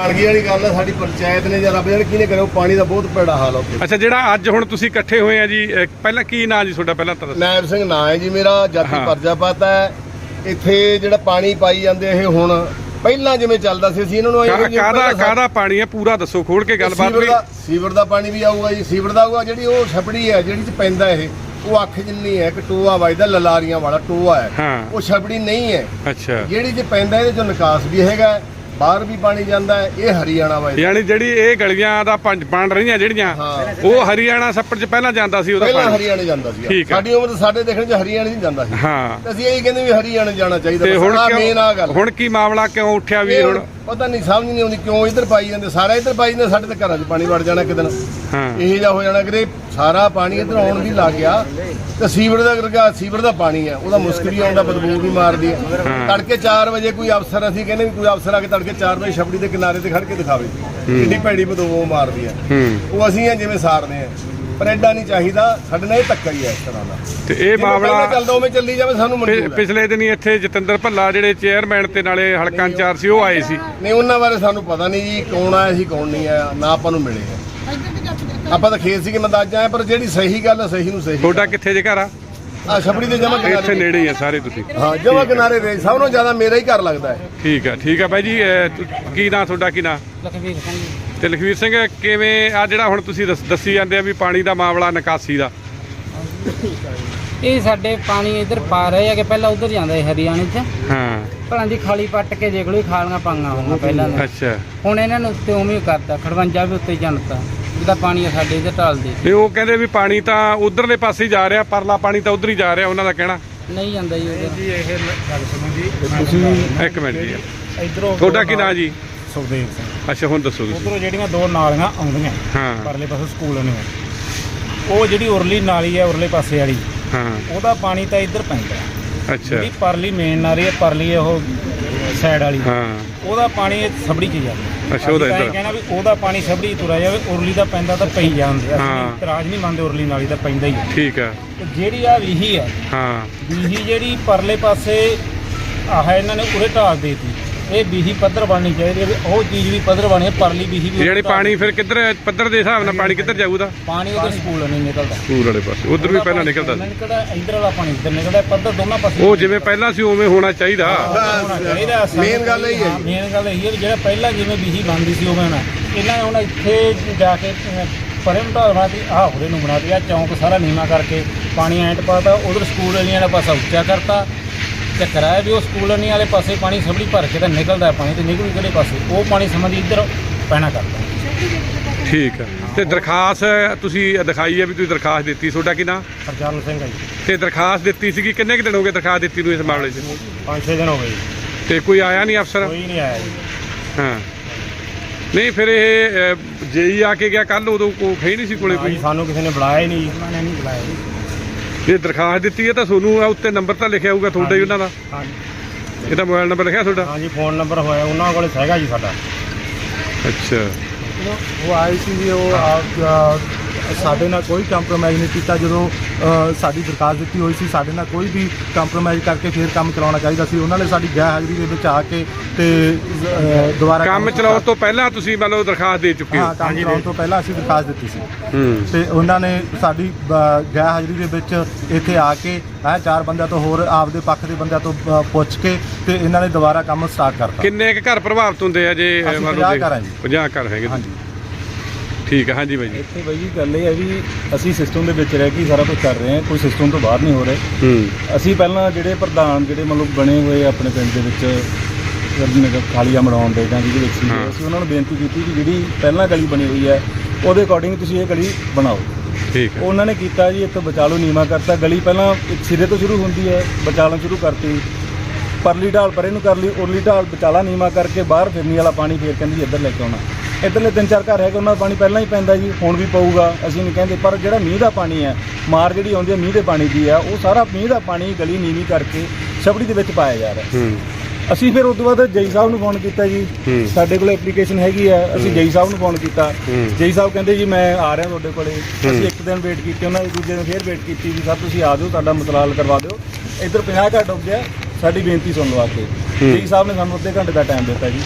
ਮਰਗੀ ਵਾਲੀ ਗੱਲ ਹੈ ਸਾਡੀ ਪੰਚਾਇਤ ਨੇ ਜਾਂ ਰੱਬ ਜਾਣੇ ਕਿਹਨੇ ਕਰਿਆ ਉਹ ਪਾਣੀ ਦਾ ਬਹੁਤ ਭੈੜਾ ਹਾਲ ਆ ਉੱਥੇ। ਅੱਛਾ ਜਿਹੜਾ ਅੱਜ ਹੁਣ ਤੁਸੀਂ ਇਕੱਠੇ ਹੋਏ ਆ ਜੀ ਅਹ ਪਹਿਲਾਂ ਕੀ ਨਾਂ ਜੀ ਤੁਹਾਡਾ ਪਹਿਲਾਂ ਤਾਂ ਦੱਸੋ। ਨਾਇਬ ਸਿੰਘ ਨਾਂ ਹੈ ਜੀ ਮੇਰਾ ਜਾਤੀ ਹਾਂ। ਪਰਜਾਪਤ ਹੈ। ਇੱਥੇ ਜਿਹੜਾ ਪਾਣੀ ਪਾਈ ਜਾਂਦੇ ਇਹ ਹੁਣ ਪਹਿਲਾਂ ਜਿਵੇਂ ਚੱਲਦਾ ਸੀ ਅਸੀਂ ਇਹਨਾਂ ਨੂੰ ਕਾ- ਕਾਹਦਾ ਕਾਹਦਾ ਪਾਣੀ ਹੈ ਪੂਰਾ ਦੱਸੋ ਖੋਲ ਕੇ ਗੱਲਬਾਤ ਵੀ ਦਾ ਸੀਵਰ ਦਾ ਪਾਣੀ ਵੀ ਆਊਗਾ ਜੀ ਸੀਵਰ ਦਾ ਆਊਗਾ ਜਿਹੜੀ ਉਹ ਛਪੜੀ ਹੈ ਜਿਹੜੀ ਚ ਪੈਂਦਾ ਇਹ ਉਹ ਅੱਖ ਜਿੰਨੀ ਹੈ ਇੱਕ ਟੋਆ ਵੱਜਦਾ ਲਲਾਰੀਆਂ ਵਾਲਾ ਟੋਆ ਹੈ। ਹਾਂ। ਉਹ ਛਪੜੀ ਨਹੀਂ ਹੈ। ਅੱਛਾ। ਜਿਹੜੀ ਚ ਪੈਂਦਾ ਇਹਦੇ ਚੋਂ ਨਿਕਾਸ ਵੀ ਹੈਗਾ ਹੈ, ਬਾਹਰ ਵੀ ਪਾਣੀ ਜਾਂਦਾ ਹੈ ਇਹ ਹਰਿਆਣਾ ਵੱਜਦਾ ਯਾਨੀ ਜਿਹੜੀ ਇਹ ਗਲੀਆਂ ਦਾ ਪੰਜ ਬਣ ਰਹੀਆਂ ਜਿਹੜੀਆਂ ਹਾਂ। ਉਹ ਹਰਿਆਣਾ ਛੱਪੜ 'ਚ ਪਹਿਲਾਂ ਜਾਂਦਾ ਸੀ ਉਹਦਾ ਪਹਿਲਾਂ ਪਾਣੀ। ਹਰਿਆਣੇ ਜਾਂਦਾ ਸੀ ਠੀਕ ਹੈ। ਸਾਡੀ ਉਮਰ ਸਾਡੇ ਦੇਖਣ ਚ ਹਰਿਆਣੇ ਨਹੀਂ ਜਾਂਦਾ ਸੀ। ਹਾਂ। ਤੇ ਅਸੀਂ ਇਹੀ ਕਹਿੰਦੇ ਵੀ ਹਰਿਆਣੇ ਜਾਣਾ ਚਾਹੀਦਾ। ਤੇ ਹੁਣ ਗੱਲ। ਕੀ ਮਾਮਲਾ ਕਿਉਂ ਉੱਠਿਆ ਵੀ ਇਹ ਹੁਣ ਪਤਾ ਨਹੀਂ ਸਮਝ ਨਹੀਂ ਆਉਂਦੀ ਕਿਉਂ ਇੱਧਰ ਪਾਈ ਜਾਂਦੇ। ਸਾਰਾ ਇੱਧਰ ਪਾਈ ਜਾਂਦੇ ਸਾਡੇ ਤਾਂ ਘਰਾਂ 'ਚ ਪਾਣੀ ਵੜ ਜਾਣਾ ਹਾਂ। ਇਹ ਜਿਹਾ ਹੋ ਜਾਣਾ ਕਿ ਸਾਰਾ ਪਾਣੀ ਇੱਧਰ ਆਉਣ ਵੀ ਲੱਗ ਗਿਆ। ਤੇ ਸੀਵਰ ਦਾ ਕਰਕੇ ਸੀਵਰ ਦਾ ਪਾਣੀ ਹੈ ਉਹਦਾ ਮੁਸਕ ਵੀ ਆਉਂਦਾ ਬਦਬੂ ਵੀ ਮਾਰਦੀ ਹੈ। ਤੜਕੇ 4 ਵਜੇ ਕੋਈ ਅਫਸਰ ਅਸੀਂ ਕਹਿੰਦੇ ਵੀ ਕੋਈ ਅਫਸਰ ਆ ਕੇ ਤੜਕੇ 4 ਵਜੇ ਛਪੜੀ ਦੇ ਕਿਨਾਰੇ ਤੇ ਖੜ ਕੇ ਦਿਖਾਵੇ। ਕਿੰਨੀ ਭੈੜੀ ਬਦਬੂ ਮਾਰਦੀ ਹੈ। ਉਹ ਅਸੀਂ ਆ ਜਿਵੇਂ ਸਾਰਦੇ ਆ। ਪਰ ਐਡਾ ਨਹੀਂ ਚਾਹੀਦਾ ਸਾਡੇ ਨਾਲ ਇਹ ਧੱਕਾ ਹੀ ਹੈ ਇਸ ਤਰ੍ਹਾਂ ਦਾ। ਤੇ ਇਹ ਜਿਵੇਂ ਪਹਿਲਾਂ ਮਾਮਲਾ ਚੱਲਦਾ ਉਵੇਂ ਚੱਲੀ ਜਾਵੇ ਸਾਨੂੰ ਪਿ- ਮਨਜ਼ੂਰ ਹੈ। ਪਿਛਲੇ ਦਿਨੀ ਇੱਥੇ ਜਤਿੰਦਰ ਭੱਲਾ ਜਿਹੜੇ ਚੇਅਰਮੈਨ ਤੇ ਨਾਲੇ ਹਲਕਾ ਇੰਚਾਰਜ ਸੀ ਉਹ ਆਏ ਸੀ। ਨਹੀਂ ਉਹਨਾਂ ਬਾਰੇ ਸਾਨੂੰ ਪਤਾ ਨਹੀਂ ਜੀ ਕੌਣ ਆਇਆ ਸੀ ਕੌਣ ਨਹੀਂ ਆਇਆ ਨਾ ਆਪਾਂ ਨੂੰ ਮਿਲੇ ਆ। ਆਪਾਂ ਤਾਂ ਖੇਤ ਸੀ ਕਿ ਮਦਾਜਾਂ ਆਏ ਪਰ ਜਿਹੜੀ ਸਹੀ ਗੱਲ ਹੈ ਸਹੀ ਨੂੰ ਸਹੀ ਤੁਹਾਡਾ ਕਿੱਥੇ ਜੇ ਘਰ ਆ? ਆ ਛਪੜੀ ਦੇ ਜਮਾ ਇੱਥੇ ਕਿਨਾਰੇ ਨੇੜੇ ਹੀ ਆ ਸਾਰੇ ਤੁਸੀਂ। ਹਾਂ ਜਮਾ ਕਿਨਾਰੇ ਦੇ ਸਭ ਨੂੰ ਜ਼ਿਆਦਾ ਮੇਰਾ ਹੀ ਘਰ ਲੱਗਦਾ ਹੈ। ਠੀਕ ਆ ਠੀਕ ਆ ਬਾਈ ਜੀ ਅਹ, ਤੁ- ਕੀ ਨਾਂ ਤੁਹਾਡਾ ਕੀ ਨਾਂ? ਲਖਵੀਰ ਸਿੰਘ। ਤੇ ਲਖਵੀਰ ਸਿੰਘ ਕਿਵੇਂ ਆ ਜਿਹੜਾ ਹੁਣ ਤੁਸੀਂ ਦੱਸ- ਦੱਸੀ ਜਾਂਦੇ ਆ ਵੀ ਪਾਣੀ ਦਾ ਮਾਮਲਾ ਨਿਕਾਸੀ ਦਾ? ਇਹ ਸਾਡੇ ਪਾਣੀ ਇੱਧਰ ਪਾ ਰਹੇ ਆ ਕਿ ਪਹਿਲਾਂ ਉਧਰ ਜਾਂਦਾ ਸੀ ਹਰਿਆਣੇ 'ਚ। ਹਾਂ। ਭਲਾਂ ਦੀ ਖਾਲੀ ਪੱਟ ਕੇ ਦੇਖ ਲਓ ਇਹ ਖਾਲੀਆਂ ਪਾਈਆਂ ਹੋਈਆਂ ਪਹਿਲਾਂ ਨੇ। ਅੱਛਾ। ਹੁਣ ਇਹਨਾਂ ਨੂੰ ਉੱਤੇ ਉਵੇਂ ਹੀ ਕਰਤਾ ਖੜਵੰਜਾ ਵੀ ਉੱਤੇ ਜਨਤਾ ਜਿਹਦਾ ਪਾਣੀ ਆ ਸਾਡੇ ਇੱਧਰ ਢਾਲ ਦੇ। ਤੇ ਉਹ ਕਹਿੰਦੇ ਵੀ ਪਾਣੀ ਤਾਂ ਉਧਰਲੇ ਪਾਸੇ ਹੀ ਜਾ ਰਿਹਾ ਪਰਲਾ ਪਾਣੀ ਤਾਂ ਉਧਰ ਹੀ ਜਾ ਰਿਹਾ ਉਹਨਾਂ ਦਾ ਕਹਿਣਾ? ਨਹੀਂ ਜਾਂਦਾ ਜੀ ਇਹ ਗੱਲ ਸੁਣੋ ਜੀ। ਤੁਸੀਂ ਇੱਕ ਮਿੰਟ ਜੀ। ਇਧਰੋਂ ਤੁਹਾਡਾ ਕੀ ਨਾਂ ਜੀ? ਸੁਖਦੇਵ ਸਿੰਘ। ਅੱਛਾ ਹੁਣ ਦੱਸੋ ਤੁਸੀਂ। ਉਧਰੋਂ ਜਿਹੜੀਆਂ ਦੋ ਨਾਲੀਆਂ ਆਉਂਦੀਆਂ ਹਾਂ। ਪਰਲੇ ਪਾਸੇ ਸਕੂਲ ਨੇ ਉਹ ਜਿਹੜੀ ਉਰਲੀ ਨਾਲੀ ਹੈ ਉਰਲੇ ਪਾਸੇ ਵਾਲੀ ਹਾਂ। ਉਹਦਾ ਪਾਣੀ ਤਾਂ ਇੱਧਰ ਪੈਂਦਾ ਅੱਛਾ। ਜਿਹੜੀ ਪਰਲੀ ਮੇਨ ਨਾਲੀ ਹੈ ਪਰਲੀ ਉਹ ਸਾਈਡ ਵਾਲੀ। ਹਾਂ। ਉਹਦਾ ਪਾਣੀ ਇਹ ਸਬੜੀ ਚ ਜਾਂਦਾ। ਅੱਛਾ, ਉਹਦਾ ਅਸੀਂ ਤਾਂ ਇਹ ਇੱਧਰ। ਕਹਿਣਾ ਵੀ ਉਹਦਾ ਪਾਣੀ ਸਬੜੀ ਤੁਰਿਆ ਜਾਵੇ ਉਰਲੀ ਦਾ ਪੈਂਦਾ ਤਾਂ ਪਈ ਜਾਂਦੇ। ਹਾਂ। ਅਸੀਂ ਇਤਰਾਜ਼ ਨਹੀਂ ਮੰਨਦੇ ਉਰਲੀ ਨਾਲੀ ਦਾ ਪੈਂਦਾ ਹੀ ਹੈ। ਠੀਕ ਆ ਤੇ ਜਿਹੜੀ ਆ ਵੀਹੀ ਹੈ ਹਾਂ। ਬੀਹੀ ਜਿਹੜੀ ਪਰਲੇ ਪਾਸੇ ਆਹ ਇਹਨਾਂ ਨੇ ਉਰੇ ਢਾਲ ਦੇਤੀ। ਇਹ ਬੀਹੀ ਪੱਧਰ ਬਣਨੀ ਚਾਹੀਦੀ ਹੈ ਵੀ ਉਹ ਚੀਜ਼ ਵੀ ਪੱਧਰ ਬਣੇ ਪਰਲੀ ਬੀਹੀ ਵੀ ਜਿਹੜੀ ਪਾਣੀ ਫਿਰ ਕਿੱਧਰ ਪੱਧਰ ਦੇ ਹਿਸਾਬ ਨਾਲ ਪਾਣੀ ਕਿੱਧਰ ਜਾਊਗਾ? ਪਾਣੀ ਉਹਦੇ ਸਕੂਲ ਨਹੀਂ ਨਿਕਲਦਾ। ਸਕੂਲ ਵਾਲੇ ਪਾਸੇ। ਉਧਰ ਵੀ ਪਹਿਲਾਂ ਨਿਕਲਦਾ ਸੀ। ਨਿਕਲਦਾ ਇਧਰ ਵਾਲਾ ਪਾਣੀ ਇੱਧਰ ਨਿਕਲਦਾ ਪੱਧਰ ਦੋਨਾਂ ਪਾਸੇ ਉਹ ਜਿਵੇਂ ਪਹਿਲਾਂ ਸੀ ਉਵੇਂ ਹੋਣਾ ਚਾਹੀਦਾ। ਹੋਣਾ ਮੇਨ ਗੱਲ ਇਹੀ ਹੈ ਜੀ। ਮੇਨ ਗੱਲ ਇਹ ਹੈ ਜਿਹੜਾ ਪਹਿਲਾਂ ਜਿਵੇਂ ਬੀਹੀ ਬਣਦੀ ਸੀ ਉਵੇਂ ਨਾ ਇਹਨਾਂ ਨੇ ਹੁਣ ਇੱਥੇ ਜਾ ਕੇ ਪਰੇ ਨੂੰ ਢਾਲ ਬਣਾਤੀ ਆਹ ਹੋਰੇ ਨੂੰ ਬਣਾਤੀ ਆ ਚੌਂਕ ਸਾਰਾ ਨੀਵਾ ਕਰਕੇ ਪਾਣੀ ਐਂਟ ਪਾਤਾ ਉਧਰ ਸਕੂਲ ਵਾਲੀਆਂ ਦਾ ਪਾਸਾ ਉੱਚਾ ਕਰਤਾ ਚੱਕਰ ਆਇਆ ਵੀ ਉਹ ਸਕੂਲ ਵਾਲੀਆਂ ਵਾਲੇ ਪਾਸੇ ਪਾਣੀ ਸਭੜੀ ਭਰ ਕੇ ਤਾਂ ਨਿਕਲਦਾ ਹੈ ਪਾਣੀ ਤੇ ਨਿਕਲੂ ਕਿਹੜੇ ਪਾਸੇ? ਉਹ ਪਾਣੀ ਸਮਝੀ ਇੱਧਰ ਪੈਣਾ ਕਰਦਾ ਠੀਕ ਆ ਤੇ ਦਰਖਾਸਤ ਤੁਸੀਂ ਦਿਖਾਈ ਹੈ ਵੀ ਤੁਸੀਂ ਦਰਖਾਸਤ ਦਿੱਤੀ ਤੁਹਾਡਾ ਕੀ ਨਾਂ ਹਰਜਨ ਸਿੰਘ ਜੀ। ਤੇ ਦਰਖਾਸਤ ਦਿੱਤੀ ਸੀਗੀ ਕਿੰਨੇ ਕੁ ਦਿਨ ਹੋ ਗਏ ਦਰਖਾਸਤ ਦਿੱਤੀ ਨੂੰ ਇਸ ਮਾਮਲੇ 'ਚ? 5-6 ਦਿਨ ਹੋ ਗਏ ਤੇ ਕੋਈ ਆਇਆ ਨਹੀਂ ਅਫਸਰ? ਕੋਈ ਨਹੀਂ ਆਇਆ ਜੀ। ਹਾਂ। ਨਹੀਂ ਫਿਰ ਇਹ ਜੇਈ ਆ ਕੇ ਗਿਆ ਕੱਲ ਉਦੋਂ ਕੋ ਖਈ ਨਹੀਂ ਸੀ ਕੋਲੇ ਕੋਈ? ਸਾਨੂੰ ਕਿਸੇ ਨੇ ਬੁਲਾਇਆ ਹੀ ਨਹੀਂ ਉਹਨਾਂ ਨੇ ਨਹੀਂ ਬੁਲਾਇਆ ਜੀ। ਜੇ ਦਰਖਾਸਤ ਦਿੱਤੀ ਹੈ ਤਾਂ ਤੁਹਾਨੂੰ ਆ ਉੱਤੇ ਨੰਬਰ ਤਾਂ ਲਿਖਿਆ ਹੋਊਗਾ ਤੁਹਾਡਾ ਹੀ ਉਹਨਾਂ ਦਾ। ਹਾਂਜੀ। ਇਹਦਾ ਮੋਬਾਈਲ ਨੰਬਰ ਲਿਖਿਆ ਤੁਹਾਡਾ? ਹਾਂਜੀ ਫੋਨ ਨੰਬਰ ਹੋਇਆ ਉਹਨਾਂ ਕੋਲੇ ਹੈਗਾ ਜੀ ਸਾਡਾ। ਅੱਛਾ। ਉਹ ਆਏ ਸੀ ਜੀ ਉਹ ਆ- ਆ, ਸਾਡੇ ਨਾਲ ਕੋਈ ਕੰਪਰੋਮਾਈਜ਼ ਨਹੀਂ ਕੀਤਾ। ਜਦੋਂ ਸਾਡੀ ਦਰਖਾਸਤ ਦਿੱਤੀ ਹੋਈ ਸੀ ਸਾਡੇ ਨਾਲ ਕੋਈ ਵੀ ਕੰਪਰੋਮਾਈਜ਼ ਕਰਕੇ ਫਿਰ ਕੰਮ ਚਲਾਉਣਾ ਚਾਹੀਦਾ ਸੀ। ਉਹਨਾਂ ਨੇ ਸਾਡੀ ਗੈਰ ਹਾਜ਼ਰੀ ਦੇ ਵਿੱਚ ਆ ਕੇ ਤੇ ਦੁਬਾਰਾ ਕੰਮ ਚਲਾਉਣ ਤੋਂ ਪਹਿਲਾਂ ਤੁਸੀਂ ਮੰਨ ਲਓ ਦਰਖਾਸਤ ਦੇ ਚੁੱਕੇ ਹੋ? ਹਾਂ ਕੰਮ ਚਲਾਉਣ ਤੋਂ ਪਹਿਲਾਂ ਅਸੀਂ ਦਰਖਾਸਤ ਦਿੱਤੀ ਸੀ। ਤੇ ਉਹਨਾਂ ਨੇ ਸਾਡੀ ਗੈਰ ਹਾਜ਼ਰੀ ਦੇ ਵਿੱਚ ਇੱਥੇ ਆ ਕੇ ਇਹ ਚਾਰ ਬੰਦਿਆਂ ਤੋਂ ਹੋਰ ਆਪਦੇ ਪੱਖ ਦੇ ਬੰਦਿਆਂ ਤੋਂ ਪੁੱਛ ਕੇ ਤੇ ਇਹਨਾਂ ਨੇ ਦੁਬਾਰਾ ਕੰਮ ਸਟਾਰਟ ਕਰਤਾ। ਕਿੰਨੇ ਕੁ ਘਰ ਪ੍ਰਭਾਵਿਤ ਹੁੰਦੇ ਆ ਜੇ ਮੰਨ 50 ਲਓ ਘਰ ਆ ਜੀ। 50 ਘਰ ਹੈਗੇ ਹਾਂਜੀ। ਠੀਕ ਹੈ ਹਾਂਜੀ ਬਾਈ ਜੀ। ਇੱਥੇ ਬਾਈ ਜੀ ਗੱਲ ਇਹ ਹੈ ਵੀ ਅਸੀਂ ਸਿਸਟਮ ਦੇ ਵਿੱਚ ਰਹਿ ਕੇ ਹੀ ਸਾਰਾ ਕੁਝ ਕਰ ਰਹੇ ਹਾਂ ਕੋਈ ਸਿਸਟਮ ਤੋਂ ਬਾਹਰ ਨਹੀਂ ਹੋ ਰਹੇ। ਹੂੰ। ਅਸੀਂ ਪਹਿਲਾਂ ਜਿਹੜੇ ਪ੍ਰਧਾਨ ਜਿਹੜੇ ਮਤਲਬ ਬਣੇ ਹੋਏ ਆਪਣੇ ਪਿੰਡ ਦੇ ਵਿੱਚ ਜਿਹੜੇ ਖਾਲੀਆਂ ਬਣਾਉਣ ਦੇ ਜਾਂ ਜਿਹਦੇ ਵਿੱਚ ਸੀ, ਹਾਂ। ਅਸੀਂ ਉਹਨਾਂ ਨੂੰ ਬੇਨਤੀ ਕੀਤੀ ਕਿ ਜਿਹੜੀ ਪਹਿਲਾਂ ਗਲੀ ਬਣੀ ਹੋਈ ਹੈ ਉਹਦੇ ਅਕੋਰਡਿੰਗ ਤੁਸੀਂ ਇਹ ਗਲੀ ਬਣਾਓ। ਠੀਕ ਹੈ। ਉਹਨਾਂ ਨੇ ਕੀਤਾ ਜੀ ਇੱਥੇ ਬਚਾਲੋ ਨੀਵਾ ਕਰਤਾ। ਗਲੀ ਪਹਿਲਾਂ ਇੱਕ ਸਿਰੇ ਤੋਂ ਸ਼ੁਰੂ ਹੁੰਦੀ ਹੈ ਬਚਾਲੋ ਸ਼ੁਰੂ ਕਰਤੀ। ਪਰਲੀ ਢਾਲ ਪਰੇ ਨੂੰ ਕਰ ਲਈ ਉਰਲੀ ਢਾਲ ਬਚਾਲਾ ਨੀਵਾ ਕਰਕੇ ਬਾਹਰ ਫਿਰਨੀ ਵਾਲਾ ਪਾਣੀ ਫੇਰ ਕਹਿੰਦੀ ਇੱਧਰ ਲੈ ਕੇ ਆਉਣਾ। ਇੱਧਰਲੇ ਤਿੰਨ ਚਾਰ ਘਰ ਹੈਗੇ ਉਹਨਾਂ ਦਾ ਪਾਣੀ ਪਹਿਲਾਂ ਹੀ ਪੈਂਦਾ ਜੀ ਹੁਣ ਵੀ ਪਊਗਾ ਅਸੀਂ ਨਹੀਂ ਕਹਿੰਦੇ। ਪਰ ਜਿਹੜਾ ਮੀਂਹ ਦਾ ਪਾਣੀ ਹੈ ਮਾਰ ਜਿਹੜੀ ਆਉਂਦੀ ਹੈ ਮੀਂਹ ਦੇ ਪਾਣੀ ਦੀ ਹੈ ਉਹ ਸਾਰਾ ਮੀਂਹ ਦਾ ਪਾਣੀ ਗਲੀ ਨੀਵੀਂ ਕਰਕੇ ਛਬੜੀ ਦੇ ਵਿੱਚ ਪਾਇਆ ਜਾ ਰਿਹਾ ਹੂੰ। ਅਸੀਂ ਫਿਰ ਉਸ ਤੋਂ ਬਾਅਦ ਜਈ ਸਾਹਿਬ ਨੂੰ ਫੋਨ ਕੀਤਾ ਜੀ। ਹੂੰ। ਸਾਡੇ ਕੋਲ ਐਪਲੀਕੇਸ਼ਨ ਹੈਗੀ ਆ ਅਸੀਂ ਜਈ ਸਾਹਿਬ ਨੂੰ ਫੋਨ ਕੀਤਾ। ਹੂੰ। ਜਈ ਸਾਹਿਬ ਕਹਿੰਦੇ ਜੀ ਮੈਂ ਆ ਰਿਹਾ ਤੁਹਾਡੇ ਕੋਲੇ। ਅਸੀਂ ਇੱਕ ਦਿਨ ਵੇਟ ਕੀਤੀ ਉਹਨਾਂ ਨੇ ਦੂਜੇ ਦਿਨ ਫੇਰ ਵੇਟ ਕੀਤੀ ਵੀ ਸਰ ਤੁਸੀਂ ਆ ਜਾਓ ਤੁਹਾਡਾ ਮਸਲਾ ਹੱਲ ਕਰਵਾ ਦਿਓ। ਇੱਧਰ 50 ਘਰ ਡੁੱਬ ਗਿਆ ਸਾਡੀ ਬੇਨਤੀ ਸੁਣ ਆ ਕੇ ਜਈ ਸਾਹਿਬ ਨੇ ਸਾਨੂੰ ਅੱਧੇ ਘੰਟੇ ਦਾ ਟਾਈਮ ਦਿੱਤਾ ਜੀ।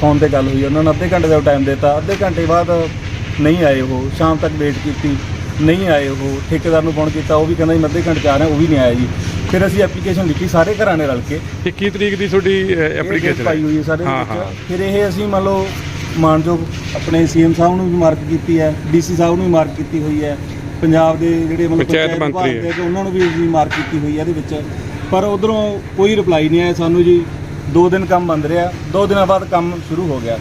ਫੋਨ ਤੇ ਗੱਲ ਹੋਈ ਉਹਨਾਂ ਨੂੰ ਅੱਧੇ ਘੰਟੇ ਦਾ ਟਾਈਮ ਦਿੱਤਾ। ਅੱਧੇ ਘੰਟੇ ਬਾਅਦ ਨਹੀਂ ਆਏ ਉਹ। ਸ਼ਾਮ ਤੱਕ ਵੇਟ ਕੀਤੀ ਨਹੀਂ ਆਏ ਉਹ। ਠੇਕੇਦਾਰ ਨੂੰ ਫੋਨ ਕੀਤਾ ਉਹ ਵੀ ਕਹਿੰਦਾ ਜੀ ਮੈਂ ਅੱਧੇ ਘੰਟੇ 'ਚ ਆ ਰਿਹਾ ਉਹ ਵੀ ਨਹੀਂ ਆਇਆ ਜੀ। ਫਿਰ ਅਸੀਂ ਐਪਲੀਕੇਸ਼ਨ ਲਿਖੀ ਸਾਰੇ ਘਰਾਂ ਨੇ ਰਲ ਕੇ। 21 ਤਰੀਕ ਦੀ ਤੁਹਾਡੀ ਐਪਲੀਕੇਸ਼ਨ ਪਾਈ ਹੋਈ ਹੈ ਸਾਰੇ ਹਾਂ ਵਿੱਚ। ਹਾਂ। ਫਿਰ ਇਹ ਅਸੀਂ ਮੰਨ ਲਓ ਮਾਨਯੋਗ ਆਪਣੇ ਸੀਐਮ ਸਾਹਿਬ ਨੂੰ ਵੀ ਮਾਰਕ ਕੀਤੀ ਹੈ ਡੀਸੀ ਸਾਹਿਬ ਨੂੰ ਵੀ ਮਾਰਕ ਕੀਤੀ ਹੋਈ ਹੈ ਪੰਜਾਬ ਦੇ ਜਿਹੜੇ ਮਤਲਬ ਪੰਚਾਇਤ ਮੰਤਰੀ ਹੈ। ਕਿ ਉਹਨਾਂ ਨੂੰ ਵੀ ਅਸੀਂ ਮਾਰਕ ਕੀਤੀ ਹੋਈ ਹੈ ਇਹਦੇ ਵਿੱਚ। ਪਰ ਉਧਰੋਂ ਕੋਈ ਰਿਪਲਾਈ ਨਹੀਂ ਆਇਆ ਸਾਨੂੰ ਜੀ। ਦੋ ਦਿਨ ਕੰਮ ਬੰਦ ਰਿਹਾ ਦੋ ਦਿਨਾਂ ਬਾਅਦ ਕੰਮ ਸ਼ੁਰੂ ਹੋ ਗਿਆ।